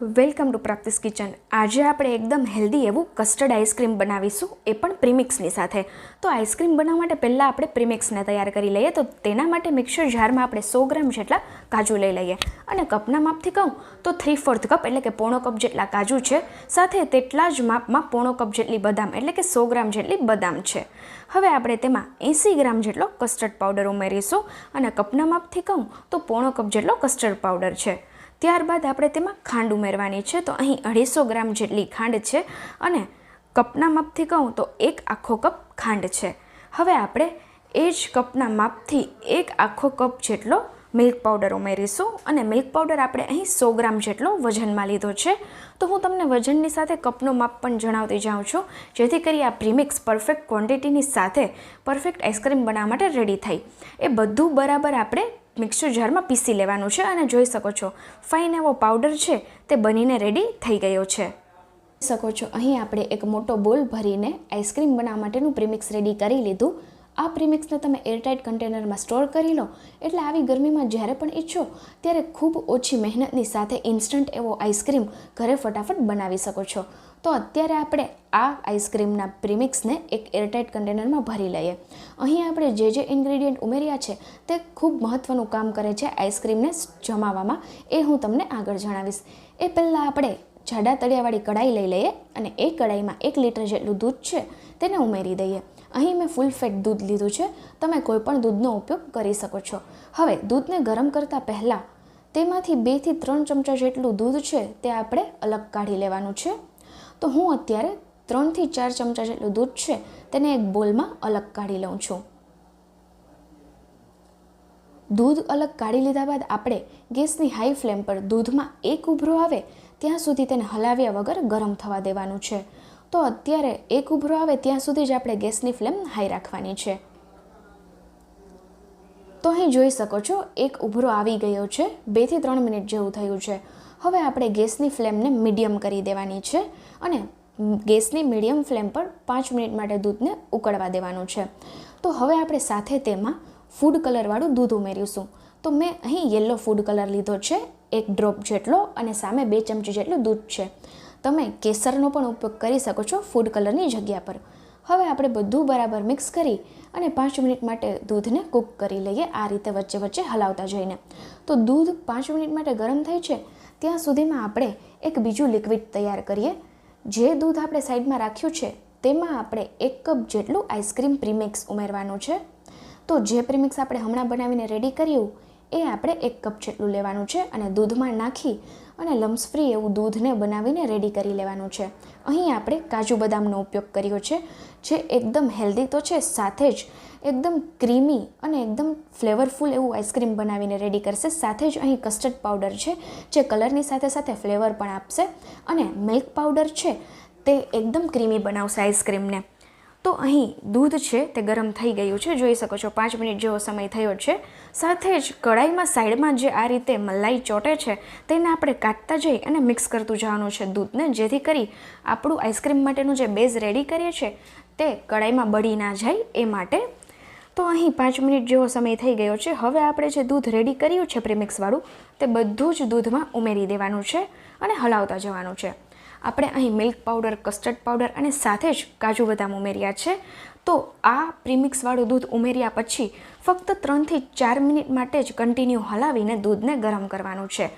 Welcome to પ્રાપ્તિસ kitchen. આજે આપણે એકદમ હેલ્ધી એવું કસ્ટર્ડ આઈસ્ક્રીમ બનાવીશું, એ પણ પ્રીમિક્સની સાથે. તો આઈસ્ક્રીમ બનાવવા માટે પહેલાં આપણે પ્રીમિક્સને તૈયાર કરી લઈએ, તો તેના માટે મિક્સર જારમાં આપણે સો ગ્રામ જેટલા કાજુ લઈ લઈએ. અને કપના માપથી કહું, તો થ્રી ફોર્થ કપ એટલે કે પોણો કપ જેટલા કાજુ છે, સાથે તેટલા જ માપમાં પોણો કપ જેટલી બદામ, એટલે કે સો ગ્રામ જેટલી બદામ છે. હવે આપણે તેમાં એંસી ગ્રામ જેટલો કસ્ટર્ડ પાવડર ઉમેરીશું, અને કપના માપથી કહું, તો પોણો કપ જેટલો કસ્ટર્ડ પાવડર છે. ત્યારબાદ આપણે તેમાં ખાંડ ઉમેરવાની છે. તો અહીં અઢીસો ગ્રામ જેટલી ખાંડ છે અને કપના માપથી કહું તો એક આખો કપ ખાંડ છે. હવે આપણે એ જ કપના માપથી એક આખો કપ જેટલો મિલ્ક પાવડર ઉમેરીશું અને મિલ્ક પાવડર આપણે અહીં સો ગ્રામ જેટલો વજનમાં લીધો છે. તો હું તમને વજનની સાથે કપનું માપ પણ જણાવતી જાઉં છું. જેથી કરી આ પ્રીમિક્સ પરફેક્ટ ક્વોન્ટિટીની સાથે પરફેક્ટ આઈસ્ક્રીમ બનાવવા માટે રેડી થાય એ બધું બરાબર આપણે મિક્સર જારમાં પીસી લેવાનું છે અને જોઈ શકો છો, ફાઇન એવો પાવડર છે, તે બનીને રેડી થઈ ગયો છે. શકો છો, અહીં આપણે એક મોટો બોલ ભરીને આઈસ્ક્રીમ બનાવવા માટેનું પ્રીમિક્સ રેડી કરી લીધું. આ પ્રીમિક્સને તમે એરટાઇટ કન્ટેનરમાં સ્ટોર કરી લો, એટલે આવી ગરમીમાં જ્યારે પણ ઈચ્છો, ત્યારે ખૂબ ઓછી મહેનતની સાથે ઇન્સ્ટન્ટ એવો આઈસ્ક્રીમ ઘરે ફટાફટ બનાવી શકો છો. તો અત્યારે આપણે આ આઈસ્ક્રીમના પ્રીમિક્સને એક એરટાઇટ કન્ટેનરમાં ભરી લઈએ. અહીં આપણે જે જે ઇન્ગ્રેડિયન્ટ ઉમેર્યા છે તે ખૂબ મહત્ત્વનું કામ કરે છે આઈસ્ક્રીમને જમાવવામાં એ હું તમને આગળ જણાવીશ. એ પહેલાં આપણે જાડા તળિયાવાળી કઢાઈ લઈ લઈએ અને એ કઢાઈમાં એક લીટર જેટલું દૂધ છે તેને ઉમેરી દઈએ. અહીં મેં ફૂલ ફેટ દૂધ લીધું છે. તમે કોઈપણ દૂધનો ઉપયોગ કરી શકો છો. હવે દૂધને ગરમ કરતાં પહેલાં તેમાંથી બેથી ત્રણ ચમચા જેટલું દૂધ છે તે આપણે અલગ કાઢી લેવાનું છે. તો હું અત્યારે ત્રણથી ચાર ચમચા જેટલું દૂધ છે, તેને એક બોલમાં અલગ કાઢી લઉં છું. દૂધ અલગ કાઢી લીધા બાદ આપણે ગેસની હાઈ ફ્લેમ પર દૂધમાં એક ઉભરો આવે, ત્યાં સુધી તેને હલાવ્યા વગર ગરમ થવા દેવાનું છે. તો અત્યારે એક ઉભરો આવે, ત્યાં સુધી જ આપણે ગેસની ફ્લેમ હાઈ રાખવાની છે. તો અહીં જોઈ શકો છો, એક ઉભરો આવી ગયો છે બેથી ત્રણ મિનિટ જેવું થયું છે. હવે આપણે ગેસની ફ્લેમને મીડિયમ કરી દેવાની છે અને ગેસની મીડિયમ ફ્લેમ પર પાંચ મિનિટ માટે દૂધને ઉકળવા દેવાનું છે. તો હવે આપણે સાથે તેમાં ફૂડ કલરવાળું દૂધ ઉમેરીશું. તો મેં અહીં યલો ફૂડ કલર લીધો છે, એક ડ્રોપ જેટલો અને સામે બે ચમચી જેટલું દૂધ છે. તમે કેસરનો પણ ઉપયોગ કરી શકો છો ફૂડ કલરની જગ્યા પર. હવે આપણે બધું બરાબર મિક્સ કરી અને પાંચ મિનિટ માટે દૂધને કૂક કરી લઈએ આ રીતે વચ્ચે વચ્ચે હલાવતા જઈને. તો દૂધ પાંચ મિનિટ માટે ગરમ થાય છે ત્યાં સુધીમાં આપણે એક બીજું લિક્વિડ તૈયાર કરીએ. જે દૂધ આપણે સાઈડમાં રાખ્યું છે, તેમાં આપણે એક કપ જેટલું આઈસ્ક્રીમ પ્રીમિક્સ ઉમેરવાનું છે. તો જે પ્રીમિક્સ આપણે હમણાં બનાવીને રેડી કર્યું, એ આપણે એક કપ જેટલું લેવાનું છે અને દૂધમાં નાખી અને લમ્સ ફ્રી એવું દૂધને બનાવીને રેડી કરી લેવાનું છે. અહીં આપણે કાજુ બદામનો ઉપયોગ કર્યો છે, જે એકદમ હેલ્ધી તો છે, સાથે જ એકદમ ક્રીમી અને એકદમ ફ્લેવરફુલ એવું આઈસ્ક્રીમ બનાવીને રેડી કરશે. સાથે જ અહીં કસ્ટર્ડ પાવડર છે, જે કલરની સાથે સાથે ફ્લેવર પણ આપશે અને મિલ્ક પાવડર છે, તે એકદમ ક્રીમી બનાવશે આઈસ્ક્રીમને. તો અહીં દૂધ છે તે ગરમ થઈ ગયું છે. જોઈ શકો છો, પાંચ મિનિટ જેવો સમય થયો છે. સાથે જ કઢાઈમાં સાઈડમાં જે આ રીતે મલાઈ ચોટે છે, તેને આપણે કાઢતા જઈ અને મિક્સ કરતું જવાનું છે દૂધને. જેથી કરી આપણું આઈસ્ક્રીમ માટેનું જે બેઝ રેડી કરીએ છીએ, તે કઢાઈમાં બળી ના જાય એ માટે. તો અહીં પાંચ મિનિટ જેવો સમય થઈ ગયો છે. હવે આપણે જે દૂધ રેડી કર્યું છે પ્રીમિક્સવાળું, તે બધું જ દૂધમાં ઉમેરી દેવાનું છે અને હલાવતા જવાનું છે. આપણે અહીં મિલ્ક પાવડર, કસ્ટર્ડ પાવડર અને સાથે જ કાજુ બદામ ઉમેર્યા છે. તો આ પ્રીમિક્સવાળું દૂધ ઉમેર્યા પછી ફક્ત ત્રણથી ચાર મિનિટ માટે જ કન્ટિન્યુ હલાવીને દૂધને ગરમ કરવાનું છે.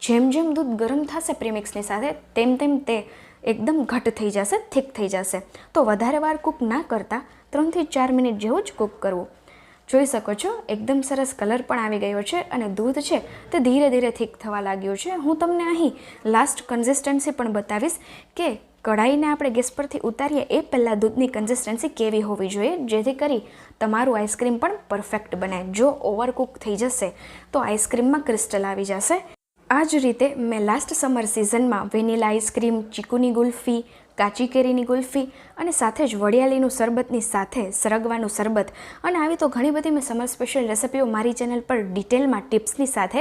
જેમ જેમ દૂધ ગરમ થશે પ્રીમિક્સની સાથે, તેમ તેમ તે એકદમ ઘટ થઈ જશે, થીક થઈ જશે. તો વધારે વાર કૂક ના કરતાં ત્રણથી ચાર મિનિટ જેવું જ કૂક કરવું. જોઈ શકો છો, એકદમ સરસ કલર પણ આવી ગયો છે અને દૂધ છે તે ધીરે ધીરે થીક થવા લાગ્યું છે. હું તમને અહીં લાસ્ટ કન્સિસ્ટન્સી પણ બતાવીશ કે કઢાઈને આપણે ગેસ પરથી ઉતારીએ એ પહેલાં દૂધની કન્સિસ્ટન્સી કેવી હોવી જોઈએ, જેથી કરી તમારું આઈસ્ક્રીમ પણ પરફેક્ટ બને. જો ઓવરકુક થઈ જશે, તો આઈસ્ક્રીમમાં ક્રિસ્ટલ આવી જશે. આ જ રીતે મેં લાસ્ટ સમર સિઝનમાં વેનિલા આઈસ્ક્રીમ ચીકુની ગુલ્ફી કાચી કેરીની ગુલ્ફી અને સાથે જ વડિયાળીનું શરબતની સાથે સરગવાનું શરબત. અને આવી તો ઘણી બધી મેં સમર સ્પેશિયલ રેસિપીઓ મારી ચેનલ પર ડિટેલમાં ટિપ્સની સાથે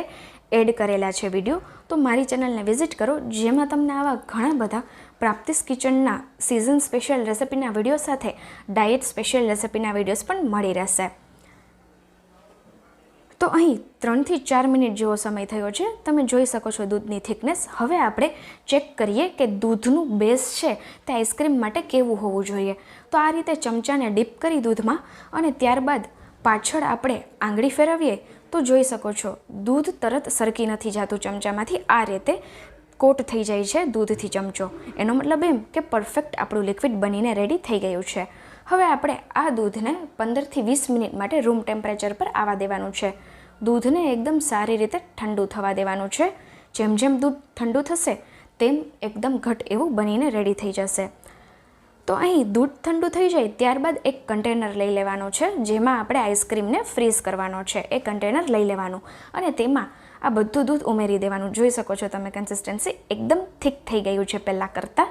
એડ કરેલા છે વીડિયો. તો મારી ચેનલને વિઝિટ કરો, જેમાં તમને આવા ઘણા બધા પ્રાપ્તિસ કિચનના સિઝન સ્પેશિયલ રેસિપીના વીડિયો સાથે ડાયટ સ્પેશિયલ રેસિપીના વિડીયોઝ પણ મળી રહેશે. તો અહીં ત્રણથી ચાર મિનિટ જેવો સમય થયો છે. તમે જોઈ શકો છો દૂધની થિકનેસ. હવે આપણે ચેક કરીએ કે દૂધનું બેઝ છે તે આઈસ્ક્રીમ માટે કેવું હોવું જોઈએ. તો આ રીતે ચમચાને ડીપ કરી દૂધમાં અને ત્યારબાદ પાછળ આપણે આંગળી ફેરવીએ તો જોઈ શકો છો દૂધ તરત સરકી નથી જતું ચમચામાંથી. આ રીતે કોટ થઈ જાય છે દૂધથી ચમચો. એનો મતલબ એમ કે પરફેક્ટ આપણું લિક્વિડ બનીને રેડી થઈ ગયું છે. હવે આપણે આ દૂધને પંદરથી વીસ મિનિટ માટે રૂમ ટેમ્પરેચર પર આવવા દેવાનું છે. દૂધને એકદમ સારી રીતે ઠંડુ થવા દેવાનું છે. જેમ જેમ દૂધ ઠંડુ થશે, તેમ એકદમ ઘટ એવું બનીને રેડી થઈ જશે. તો અહીં દૂધ ઠંડુ થઈ જાય ત્યારબાદ એક કન્ટેનર લઈ લેવાનો છે, જેમાં આપણે આઈસ્ક્રીમને ફ્રીઝ કરવાનો છે. એ કન્ટેનર લઈ લેવાનું અને તેમાં આ બધું દૂધ ઉમેરી દેવાનું. જોઈ શકો છો તમે કન્સિસ્ટન્સી એકદમ થીક થઈ ગયું છે પહેલાં કરતાં.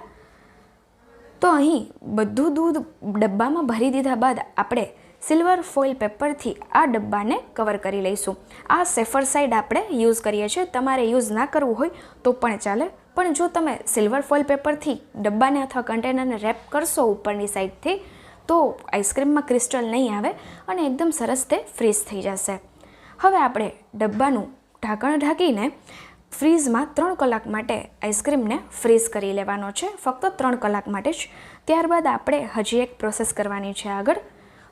તો અહીં બધું દૂધ ડબ્બામાં ભરી દીધા બાદ આપણે સિલ્વર ફોઇલ પેપરથી આ ડબ્બાને કવર કરી લઈશું. આ સેફર સાઇડ આપણે યુઝ કરીએ છીએ. તમારે યુઝ ના કરવું હોય તો પણ ચાલે. પણ જો તમે સિલ્વર ફોઇલ પેપરથી ડબ્બાને અથવા કન્ટેનરને રેપ કરશો ઉપરની સાઈડથી તો આઈસ્ક્રીમમાં ક્રિસ્ટલ નહીં આવે અને એકદમ સરસ તે ફ્રીઝ થઈ જશે. હવે આપણે ડબ્બાનું ઢાંકણ ઢાંકીને ફ્રીઝમાં ત્રણ કલાક માટે આઈસ્ક્રીમને ફ્રીઝ કરી લેવાનો છે. ફક્ત ત્રણ કલાક માટે જ. ત્યારબાદ આપણે હજી એક પ્રોસેસ કરવાની છે આગળ.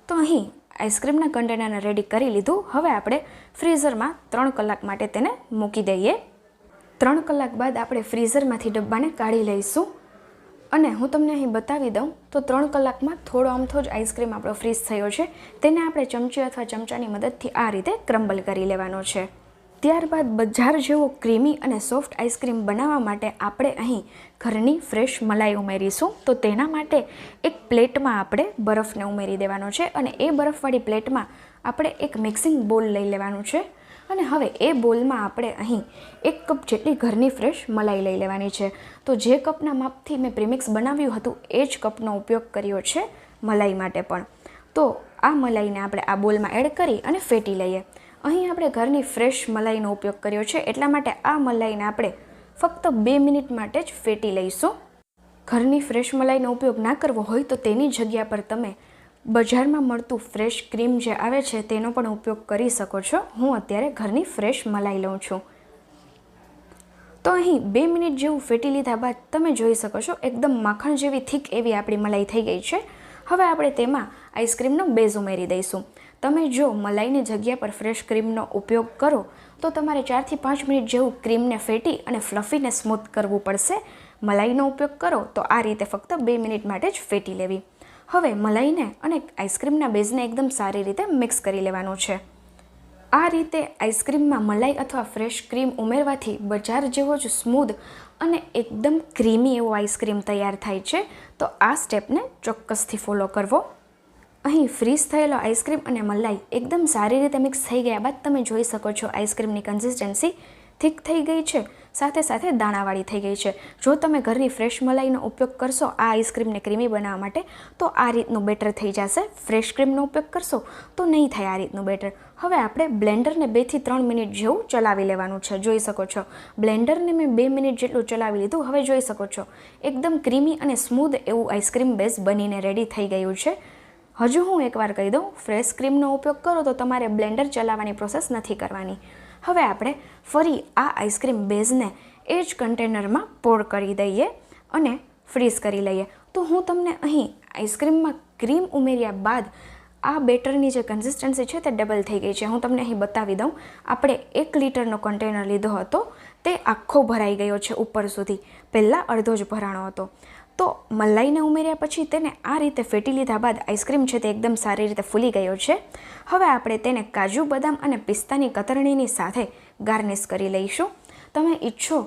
તો અહીં આઈસ્ક્રીમના કન્ટેનરને રેડી કરી લીધું. હવે આપણે ફ્રીઝરમાં ત્રણ કલાક માટે તેને મૂકી દઈએ. ત્રણ કલાક બાદ આપણે ફ્રીઝરમાંથી ડબ્બાને કાઢી લઈશું. અને હું તમને અહીં બતાવી દઉં, તો ત્રણ કલાકમાં થોડો અમથો જ આઈસ્ક્રીમ આપણો ફ્રીઝ થયો છે. તેને આપણે ચમચી અથવા ચમચાની મદદથી આ રીતે ક્રમ્બલ કરી લેવાનો છે. ત્યારબાદ બજાર જેવો ક્રીમી અને સોફ્ટ આઈસ્ક્રીમ બનાવવા માટે આપણે અહીં ઘરની ફ્રેશ મલાઈ ઉમેરીશું. તો તેના માટે એક પ્લેટમાં આપણે બરફને ઉમેરી દેવાનો છે અને એ બરફવાળી પ્લેટમાં આપણે એક મિક્સિંગ બોલ લઈ લેવાનું છે. અને હવે એ બોલમાં આપણે અહીં એક કપ જેટલી ઘરની ફ્રેશ મલાઈ લઈ લેવાની છે. તો જે કપના માપથી મેં પ્રીમિક્સ બનાવ્યું હતું એ જ કપનો ઉપયોગ કર્યો છે મલાઈ માટે પણ. તો આ મલાઈને આપણે આ બોલમાં એડ કરી અને ફેટી લઈએ. અહીં આપણે ઘરની ફ્રેશ મલાઈનો ઉપયોગ કર્યો છે. એટલા માટે આ મલાઈને આપણે ફક્ત બે મિનિટ માટે જ ફેટી લઈશું. ઘરની ફ્રેશ મલાઈનો ઉપયોગ ના કરવો હોય તો તેની જગ્યા પર તમે બજારમાં મળતું ફ્રેશ ક્રીમ જે આવે છે તેનો પણ ઉપયોગ કરી શકો છો. હું અત્યારે ઘરની ફ્રેશ મલાઈ લઉં છું. તો અહીં બે મિનિટ જેવું ફેટી લીધા બાદ તમે જોઈ શકો છો એકદમ માખણ જેવી, થીક એવી આપણી મલાઈ થઈ ગઈ છે. હવે આપણે તેમાં આઈસ્ક્રીમનો બેઝ ઉમેરી દઈશું. તમે જો મલાઈની જગ્યા પર ફ્રેશ ક્રીમનો ઉપયોગ કરો, તો તમારે ચારથી પાંચ મિનિટ જેવું ક્રીમને ફેટી અને ફ્લફીને સ્મૂથ કરવું પડશે. મલાઈનો ઉપયોગ કરો, તો આ રીતે ફક્ત બે મિનિટ માટે જ ફેટી લેવી. હવે મલાઈને અને આઈસ્ક્રીમના બેઝને એકદમ સારી રીતે મિક્સ કરી લેવાનું છે. આ રીતે આઈસ્ક્રીમમાં મલાઈ અથવા ફ્રેશ ક્રીમ ઉમેરવાથી બજાર જેવો જ સ્મૂધ અને એકદમ ક્રીમી એવો આઈસ્ક્રીમ તૈયાર થાય છે. તો આ સ્ટેપને ચોક્કસથી ફોલો કરવો. અહીં ફ્રીઝ થયેલો આઈસ્ક્રીમ અને મલાઈ એકદમ સારી રીતે મિક્સ થઈ ગયા બાદ તમે જોઈ શકો છો આઈસ્ક્રીમની કન્સિસ્ટન્સી થીક થઈ ગઈ છે, સાથે સાથે દાણાવાળી થઈ ગઈ છે. જો તમે ઘરની ફ્રેશ મલાઈનો ઉપયોગ કરશો આ આઈસ્ક્રીમને ક્રીમી બનાવવા માટે, તો આ રીતનું બેટર થઈ જશે. ફ્રેશ ક્રીમનો ઉપયોગ કરશો તો નહીં થાય આ રીતનું બેટર હવે આપણે બ્લેન્ડરને બેથી ત્રણ મિનિટ જેવું ચલાવી લેવાનું છે. જોઈ શકો છો. બ્લેન્ડરને મેં બે મિનિટ જેટલું ચલાવી લીધું. હવે જોઈ શકો છો. એકદમ ક્રીમી અને સ્મૂધ એવું આઈસ્ક્રીમ બેઝ બનીને રેડી થઈ ગયું છે. હજુ હું એકવાર કહી દઉં ફ્રેશ ક્રીમનો ઉપયોગ કરો તો તમારે બ્લેન્ડર ચલાવવાની પ્રોસેસ નથી કરવાની. હવે આપણે ફરી આ આઈસ્ક્રીમ બેઝને એ જ કન્ટેનરમાં પોર કરી દઈએ અને ફ્રીઝ કરી લઈએ. તો હું તમને અહીં આઈસ્ક્રીમમાં ક્રીમ ઉમેર્યા બાદ આ બેટરની જે કન્સિસ્ટન્સી છે તે ડબલ થઈ ગઈ છે. હું તમને અહીં બતાવી દઉં. આપણે એક લીટરનો કન્ટેનર લીધો હતો, તે આખો ભરાઈ ગયો છે ઉપર સુધી. પહેલાં અડધો જ ભરાણો હતો. તો મલાઈને ઉમેર્યા પછી તેને આ રીતે ફેટી લીધા બાદ આઈસ્ક્રીમ છે તે એકદમ સારી રીતે ફૂલી ગયો છે. હવે આપણે તેને કાજુ, બદામ અને પિસ્તાની કતરણીની સાથે ગાર્નિશ કરી લઈશું. તમે ઈચ્છો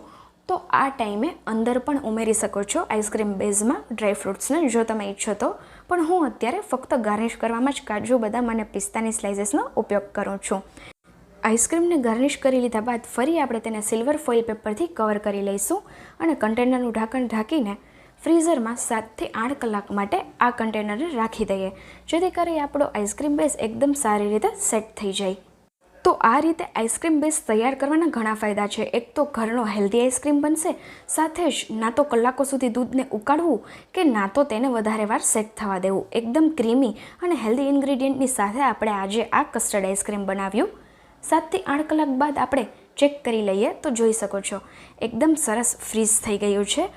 તો આ ટાઈમે અંદર પણ ઉમેરી શકો છો આઈસ્ક્રીમ બેઝમાં ડ્રાય ફ્રૂટ્સને, જો તમે ઈચ્છો તો. પણ હું અત્યારે ફક્ત ગાર્નિશ કરવામાં જ કાજુ, બદામ અને પિસ્તાની સ્લાઇસીસનો ઉપયોગ કરું છું. આઈસ્ક્રીમને ગાર્નિશ કરી લીધા બાદ ફરી આપણે તેને સિલ્વર ફોઇલ પેપરથી કવર કરી લઈશું અને કન્ટેનરનું ઢાંકણ ઢાંકીને ફ્રીઝરમાં સાતથી આઠ કલાક માટે આ કન્ટેનરને રાખી દઈએ, જેથી કરી આપણો આઈસ્ક્રીમ બેઝ એકદમ સારી રીતે સેટ થઈ જાય. તો આ રીતે આઈસ્ક્રીમ બેઝ તૈયાર કરવાના ઘણા ફાયદા છે. એક તો ઘરનો હેલ્ધી આઈસ્ક્રીમ બનશે, સાથે જ ના તો કલાકો સુધી દૂધને ઉકાળવું કે ના તો તેને વધારે વાર સેટ થવા દેવું. એકદમ ક્રીમી અને હેલ્ધી ઇન્ગ્રીડિયન્ટની સાથે આપણે આજે આ કસ્ટર્ડ આઈસ્ક્રીમ બનાવ્યું. સાતથી આઠ કલાક બાદ આપણે ચેક કરી લઈએ તો જોઈ શકો છો. એકદમ સરસ ફ્રીઝ થઈ ગયું છે.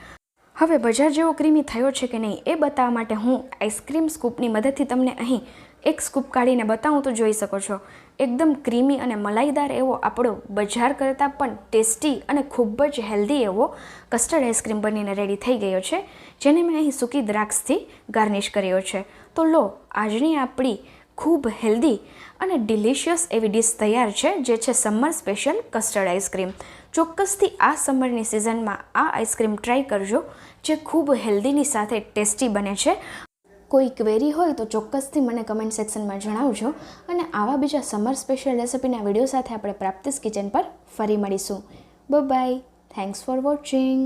હવે બજાર જેવો ક્રીમી થયો છે કે નહીં એ બતાવવા માટે હું આઈસ્ક્રીમ સ્કૂપની મદદથી તમને અહીં એક સ્કૂપ કાઢીને બતાવું તો જોઈ શકો છો. એકદમ ક્રીમી અને મલાઈદાર એવો આપણો બજાર કરતાં પણ ટેસ્ટી અને ખૂબ જ હેલ્ધી એવો કસ્ટર્ડ આઈસ્ક્રીમ બનીને રેડી થઈ ગયો છે, જેને મેં અહીં સૂકી દ્રાક્ષથી ગાર્નિશ કર્યો છે. તો લો, આજની આપણી ખૂબ હેલ્ધી અને ડિલિશિયસ એવી ડીશ તૈયાર છે, જે છે સમર સ્પેશિયલ કસ્ટર્ડ આઈસ્ક્રીમ. ચોક્કસથી આ સમરની સિઝનમાં આ આઈસ્ક્રીમ ટ્રાય કરજો, જે ખૂબ હેલ્ધીની સાથે ટેસ્ટી બને છે. કોઈ ક્વેરી હોય તો ચોક્કસથી મને કમેન્ટ સેક્શનમાં જણાવજો અને આવા બીજા સમર સ્પેશિયલ રેસિપીના વીડિયો સાથે આપણે પ્રાપ્તિસ કિચન પર ફરી મળીશું. By thanks for watching